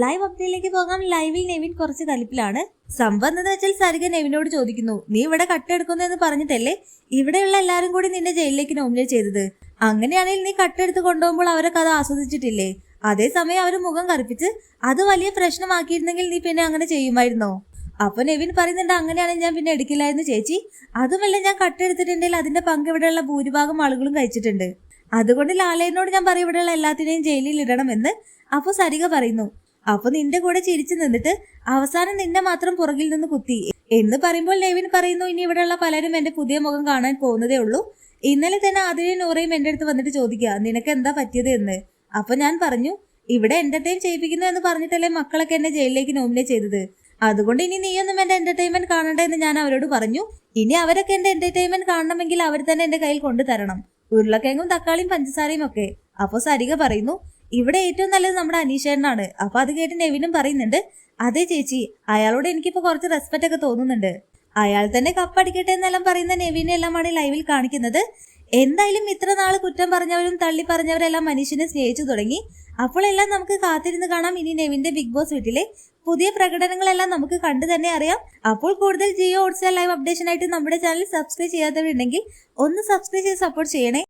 Live അപ്ഡേറ്റിലേക്ക് പോകാം. ലൈവിൽ നെവിൻ കുറച്ച് കലിപ്പിലാണ് സംഭവം എന്താ വെച്ചാൽ സരിക നെവിനോട് ചോദിക്കുന്നു നീ ഇവിടെ കട്ടെടുക്കുന്നു എന്ന് പറഞ്ഞിട്ടല്ലേ? ഇവിടെയുള്ള എല്ലാവരും കൂടി നിന്നെ ജയിലിലേക്ക് നോമിനേറ്റ് ചെയ്തത്. അങ്ങനെയാണെങ്കിൽ നീ കട്ടെടുത്ത് കൊണ്ടുപോകുമ്പോൾ അവരെ കഥ ആസ്വദിച്ചിട്ടില്ലേ? അതേസമയം അവർ മുഖം കറുപ്പിച്ച് അത് വലിയ പ്രശ്നമാക്കിയിരുന്നെങ്കിൽ നീ പിന്നെ അങ്ങനെ ചെയ്യുമായിരുന്നോ? അപ്പൊ നെവിൻ പറയുന്നുണ്ട് അങ്ങനെയാണെങ്കിൽ ഞാൻ പിന്നെ എടുക്കില്ലായിരുന്നു ചേച്ചി. അതുമല്ല ഞാൻ കട്ടെടുത്തിട്ടുണ്ടെങ്കിൽ അതിന്റെ പങ്ക് ഇവിടെയുള്ള ഭൂരിഭാഗം ആളുകളും കഴിച്ചിട്ടുണ്ട്. അതുകൊണ്ട് ലാലേനോട് ഞാൻ പറയും ഇവിടെയുള്ള എല്ലാത്തിനെയും ജയിലിൽ ഇടണമെന്ന്. അപ്പോൾ സരിക പറയുന്നു അപ്പൊ നിന്റെ കൂടെ ചിരിച്ചു നിന്നിട്ട് അവസാനം നിന്നെ മാത്രം പുറകിൽ നിന്ന് കുത്തി. എന്ന് പറയുമ്പോൾ നെവിൻ പറയുന്നു ഇനി ഇവിടെയുള്ള പലരും എന്റെ പുതിയ മുഖം കാണാൻ പോകുന്നതേ ഉള്ളൂ. ഇന്നലെ തന്നെ ആതിരയും നൂറയും എന്റെ അടുത്ത് വന്നിട്ട് ചോദിക്കുക നിനക്ക് എന്താ പറ്റിയത് എന്ന്? അപ്പൊ ഞാൻ പറഞ്ഞു ഇവിടെ എന്റർടൈൻ ചെയ്യിപ്പിക്കുന്നു എന്ന് പറഞ്ഞിട്ടല്ലേ മക്കളൊക്കെ എന്നെ ജയിലിലേക്ക് നോമിനേറ്റ് ചെയ്തത്. അതുകൊണ്ട് ഇനി നീയൊന്നും എന്റെ എന്റർടൈൻമെന്റ് കാണണ്ട എന്ന് ഞാൻ അവരോട് പറഞ്ഞു. ഇനി അവരൊക്കെ എന്റെ എന്റർടൈൻമെന്റ് കാണണമെങ്കിൽ അവർ തന്നെ എന്റെ കയ്യിൽ കൊണ്ടുതരണം. ഉരുളക്കിഴങ്ങും തക്കാളിയും പഞ്ചസാരയും ഒക്കെ. അപ്പൊ സരിക പറയുന്നു ഇവിടെ ഏറ്റവും നല്ലത് നമ്മുടെ അനീഷേട്ടനാണ്. അപ്പൊ അത് കേട്ട് നെവിനും പറയുന്നുണ്ട് അതെ ചേച്ചി അയാളോട് എനിക്കിപ്പോ കുറച്ച് റെസ്പെക്ട് ഒക്കെ തോന്നുന്നുണ്ട്. അയാൾ തന്നെ കപ്പടിക്കട്ടെ എന്നെല്ലാം പറയുന്ന നെവിനെ എല്ലാമാണ് ലൈവിൽ കാണിക്കുന്നത്. എന്തായാലും ഇത്ര നാൾ കുറ്റം പറഞ്ഞവരും തള്ളി പറഞ്ഞവരെല്ലാം മനുഷ്യനെ സ്നേഹിച്ചു തുടങ്ങി. അപ്പോഴെല്ലാം നമുക്ക് കാത്തിരുന്ന് കാണാം ഇനി നെവിന്റെ ബിഗ് ബോസ് വീട്ടിലെ. പുതിയ പ്രകടനങ്ങളെല്ലാം നമുക്ക് കണ്ടു തന്നെ അറിയാം. അപ്പോൾ കൂടുതൽ ജിയോ ഹോട്ട്സ്റ്റാർ ലൈവ് അപ്ഡേഷൻ ആയിട്ട് നമ്മുടെ ചാനൽ സബ്സ്ക്രൈബ് ചെയ്യാത്തവരുണ്ടെങ്കിൽ ഒന്ന് സബ്സ്ക്രൈബ് ചെയ്ത് സപ്പോർട്ട് ചെയ്യണേ.